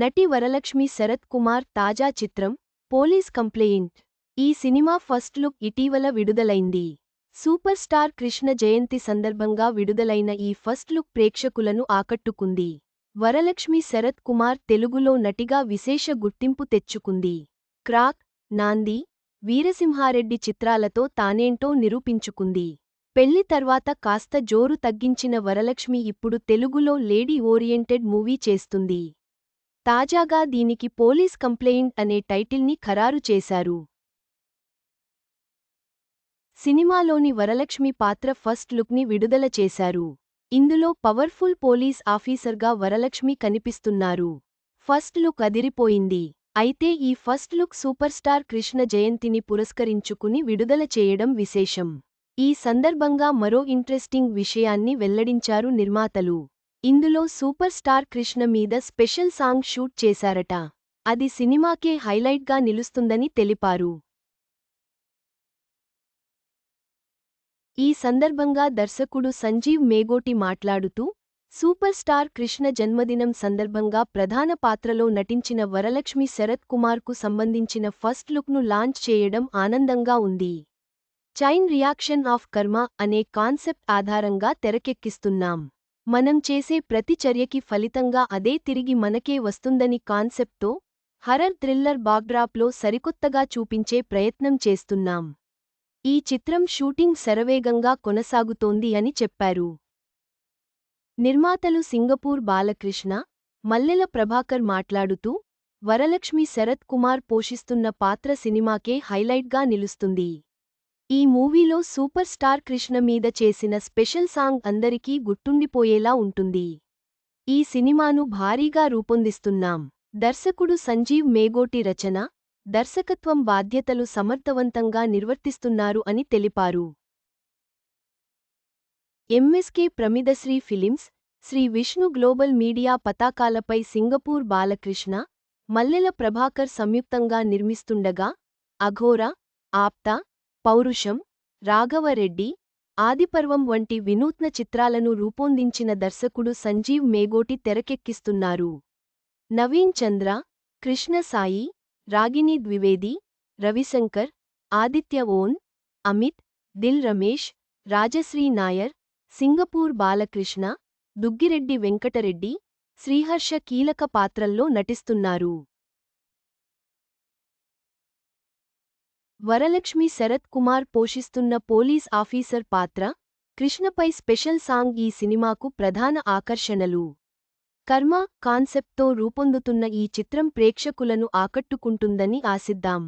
నటి వరలక్ష్మి శరత్ కుమార్ తాజా చిత్రం పోలీస్ కంప్లెయింట్ ఈ సినిమా ఫస్ట్ లుక్ ఇటీవల విడుదలైంది. సూపర్ స్టార్ కృష్ణ జయంతి సందర్భంగా విడుదలైన ఈ ఫస్ట్ లుక్ ప్రేక్షకులను ఆకట్టుకుంది. వరలక్ష్మి శరత్ కుమార్ తెలుగులో నటిగా విశేష గుర్తింపు తెచ్చుకుంది. క్రాక్ నాంది వీరసింహారెడ్డి చిత్రాలతో తానేంటో నిరూపించుకుంది. పెళ్ళి తర్వాత కాస్త జోరు తగ్గించిన వరలక్ష్మి ఇప్పుడు తెలుగులో లేడీ ఓరియంటెడ్ మూవీ చేస్తుంది. తాజాగా దీనికి పోలీస్ కంప్లెయింట్ అనే టైటిల్ని ఖరారు చేశారు. సినిమాలోని వరలక్ష్మి పాత్ర ఫస్ట్ లుక్ని విడుదల చేశారు. ఇందులో పవర్ఫుల్ పోలీస్ ఆఫీసర్గా వరలక్ష్మి కనిపిస్తున్నారు. ఫస్ట్ లుక్ అదిరిపోయింది. అయితే ఈ first look super star Krishna జయంతిని పురస్కరించుకుని విడుదల చేయడం విశేషం. ఈ సందర్భంగా మరో ఇంట్రెస్టింగ్ విషయాన్ని వెల్లడించారు నిర్మాతలు. ఇందులో సూపర్ స్టార్ కృష్ణ మీద స్పెషల్ సాంగ్ షూట్ చేశారట. అది సినిమాకే హైలైట్గా నిలుస్తుందని తెలిపారు. ఈ సందర్భంగా దర్శకుడు సంజీవ్ మేగోటి మాట్లాడుతూ సూపర్ స్టార్ కృష్ణ జన్మదినం సందర్భంగా ప్రధాన పాత్రలో నటించిన వరలక్ష్మి శరత్ కుమార్కు సంబంధించిన ఫస్ట్ లుక్ను లాంచ్ చేయడం ఆనందంగా ఉంది. చైన్ రియాక్షన్ ఆఫ్ కర్మ అనే కాన్సెప్ట్ ఆధారంగా తెరకెక్కిస్తున్నాం. మనం చేసే ప్రతి చర్యకి ఫలితంగా అదే తిరిగి మనకే వస్తుందని కాన్సెప్ట్తో హరర్ థ్రిల్లర్ బాగ్డ్రాప్లో సరికొత్తగా చూపించే ప్రయత్నం చేస్తున్నాం. ఈ చిత్రం షూటింగ్ శరవేగంగా కొనసాగుతోంది అని చెప్పారు. నిర్మాతలు సింగపూర్ బాలకృష్ణ మల్లెల ప్రభాకర్ మాట్లాడుతూ వరలక్ష్మి శరత్ కుమార్ పోషిస్తున్న పాత్ర సినిమాకే హైలైట్గా నిలుస్తుంది. ఈ మూవీలో సూపర్ స్టార్ కృష్ణ మీద చేసిన స్పెషల్ సాంగ్ అందరికీ గుర్తుండిపోయేలా ఉంటుంది. ఈ సినిమాను భారీగా రూపొందిస్తున్నాం. దర్శకుడు సంజీవ్ మేగోటి రచన దర్శకత్వం బాధ్యతలు సమర్థవంతంగా నిర్వర్తిస్తున్నారు అని తెలిపారు. MSK Pramidasri films Sri Vishnu global media పతాకాలపై Singapore Balakrishna Mallela Prabhakar సంయుక్తంగా నిర్మిస్తుండగా అఘోర ఆప్తా పౌరుషం రాఘవరెడ్డి ఆదిపర్వం వంటి వినూత్న చిత్రాలను రూపొందించిన దర్శకుడు సంజీవ్ మేగోటి తెరకెక్కిస్తున్నారు. నవీన్ చంద్ర కృష్ణ సాయి రాగిణి ద్వివేది రవిశంకర్ ఆదిత్య ఓన్ అమిత్ దిల్ రమేష్ రాజశ్రీ నాయర్ సింగపూర్ బాలకృష్ణ దుగ్గిరెడ్డి వెంకటరెడ్డి శ్రీహర్ష కీలక పాత్రల్లో నటిస్తున్నారు. వరలక్ష్మి శరత్ కుమార్ పోషిస్తున్న పోలీస్ ఆఫీసర్ పాత్ర కృష్ణపై స్పెషల్ సాంగ్ ఈ సినిమాకు ప్రధాన ఆకర్షణలు. కర్మ కాన్సెప్ట్తో రూపొందుతున్న ఈ చిత్రం ప్రేక్షకులను ఆకట్టుకుంటుందని ఆశిద్దాం.